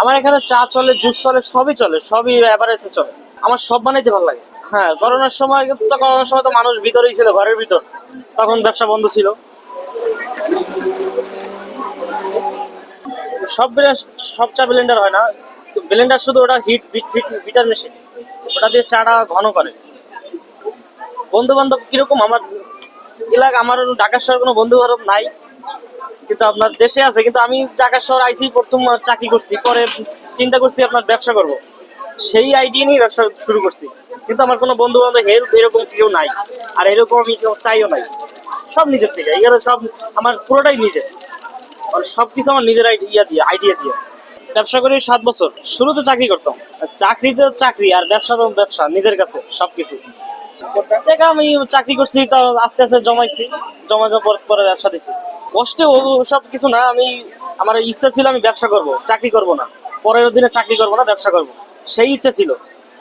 আমার এখানে চা চলে, জুস চলে, সবই চলে, সবই এভারেজে চলে। আমার সব বানাইতে ভালো লাগে। হ্যাঁ করোনার সময় তো করোনার সময় তো মানুষ ভিতরেই ছিল, ঘরের ভিতর। তখন ব্যবসা বন্ধ ছিল। সব সব চা ব্লেন্ডার হয় না। ব্লেন্ডার শুধু ওটা হিট বিটার মেশিন ওটা দিয়ে চাটা ঘন করে। বন্ধু বান্ধব কীরকম? আমার, এলাকা, আমার ঢাকা শহর কোনো বন্ধু বান্ধব নাই। কিন্তু আপনার দেশে আছে, কিন্তু আমি ঢাকা শহর আইসি প্রথম চাকরি করছি, পরে চিন্তা করছি আপনার ব্যবসা করব। সেই আইডিয়া নিয়ে ব্যবসা শুরু করছি। কিন্তু আমার কোনো বন্ধু বান্ধব হেল্প এরকম কেউ নাই, আর এরকম আমি কেউ চাইও নাই। সব নিজের থেকে এগুলো সব আমার পুরোটাই নিজের। আর সবকিছু আমার নিজের ইয়া দিয়ে আইডিয়া দিয়ে। ব্যবসা করি সাত বছর, শুরুতে চাকরি করতাম। আর চাকরিতে চাকরি, আর ব্যবসা তো ব্যবসা, নিজের কাছে সবকিছু। দেখা আমি চাকরি করছি তো আস্তে আস্তে জমাইছি জমা যাওয়ার পরে ব্যবসা দিছি। কষ্টে সব কিছু না, আমি আমার ইচ্ছা ছিল আমি ব্যবসা করব, চাকরি করব না। পরের দিনে চাকরি করব না, ব্যবসা করব। সেই ইচ্ছা ছিল।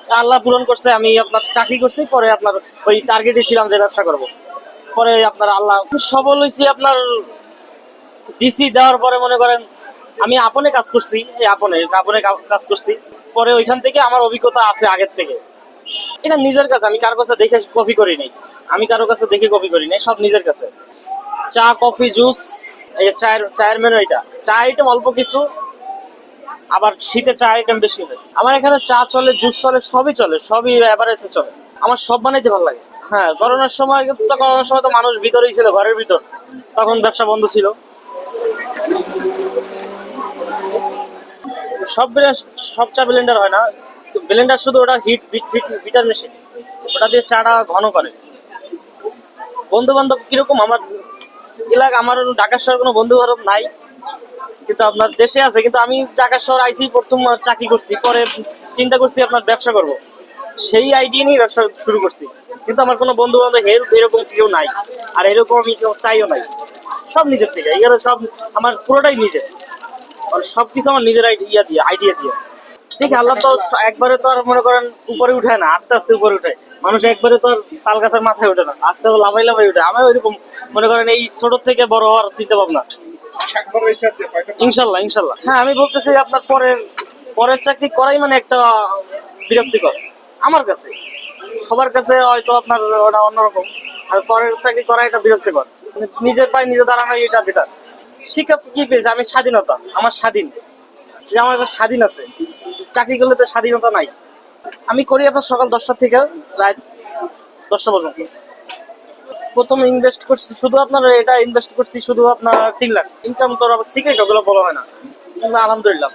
আল্লাহ পূরণ করছে, আমি আপনার চাকরি করছি, পরে আপনার ওই টার্গেটে ছিলাম যে ব্যবসা করব। পরে আপনার আল্লাহ সবল হয়েছি, আপনার ডিসি দেওয়ার পরে মনে করেন, আমি আপনে কাজ করছি, এই আপনে আপনে কাজ- করছি। পরে ওইখান থেকে আমার অভিজ্ঞতা আছে আগের থেকে। এটা নিজের কাছে, আমি কারও কাছে দেখে কপি করি নাই। আমি কারও কাছে দেখে কপি করি নাই, সব নিজের কাছে। চা, কফি, জুস, এই যে চায়ের চায়ের মেনু এটা। চা আইটেম অল্প কিছু, আবার শীতে চা আইটেম বেশি হয় আমার এখানে চা চলে, জুস চলে, সবই চলে, সবই এভারেজে চলে। আমার সব বানাইতে ভালো লাগে। হ্যাঁ করোনার সময়, তো করোনার সময় তো মানুষ ভিতরেই ছিল, ঘরের ভিতর। তখন ব্যবসা বন্ধ ছিল। সব সব চা ব্লেন্ডার হয় না। ব্লেন্ডার শুধু ওটা হিট বিটার মেশিন ওটা দিয়ে চাটা ঘন করে। বন্ধু বান্ধব কীরকম, আমার এলাকা আমার ঢাকা শহর কোনো বন্ধু বান্ধব নাই। কিন্তু আপনার দেশে আছে, কিন্তু আমি ঢাকা শহর আইসি প্রথম চাকরি করছি, পরে চিন্তা করছি আপনার ব্যবসা করব। সেই আইডিয়া নিয়ে ব্যবসা শুরু করছি। কিন্তু আমার কোনো বন্ধু বান্ধব হেল্প এরকম কেউ নাই, আর এরকম আমি কেউ চাইও নাই। সব নিজের থেকে, এগুলো সব আমার পুরোটাই নিজের। আর সবকিছু আমার নিজের আই- ইয়া দিয়ে আইডিয়া দিয়ে। দেখি আল্লাহ তো একবারে তো আর মনে করেন উপরে উঠায় না, আস্তে আস্তে উপরে উঠে মানুষ একবারে তো আর তাল গাছের মাথায় ওঠে না, আস্তে আস্তে লাভাই লাভাই উঠে। আমার ওইরকম মনে করেন এই ছোট থেকে বড় হওয়ার চিন্তা ভাবনা। ইনশাল্লাহ ইনশাল্লাহ। হ্যাঁ আমি বলতেছি আপনার পরের পরের চাকরি করাই মানে একটা বিরক্তিকর, আমার কাছে। সবার কাছে হয়তো আপনার ওটা অন্যরকম, আর পরের চাকরি করা এটা বিরক্তিকর। নিজের পায়ে নিজে দাঁড়ানো এটা বেটার শিক্ষা কি পেয়েছে? আমি স্বাধীনতা, আমার স্বাধীন। যে আমার একটা স্বাধীন আছে। চাকরি করলে তো স্বাধীনতা নাই। আমি করি আপনার সকাল দশটা থেকে রাত দশটা পর্যন্ত। প্রথম ইনভেস্ট করছি, শুধু আপনার এটা ইনভেস্ট করছি, শুধু আপনার তিন লাখ। ইনকাম তো আবার সিক্রেট ওগুলো বলা হয় না। আলহামদুলিল্লাহ।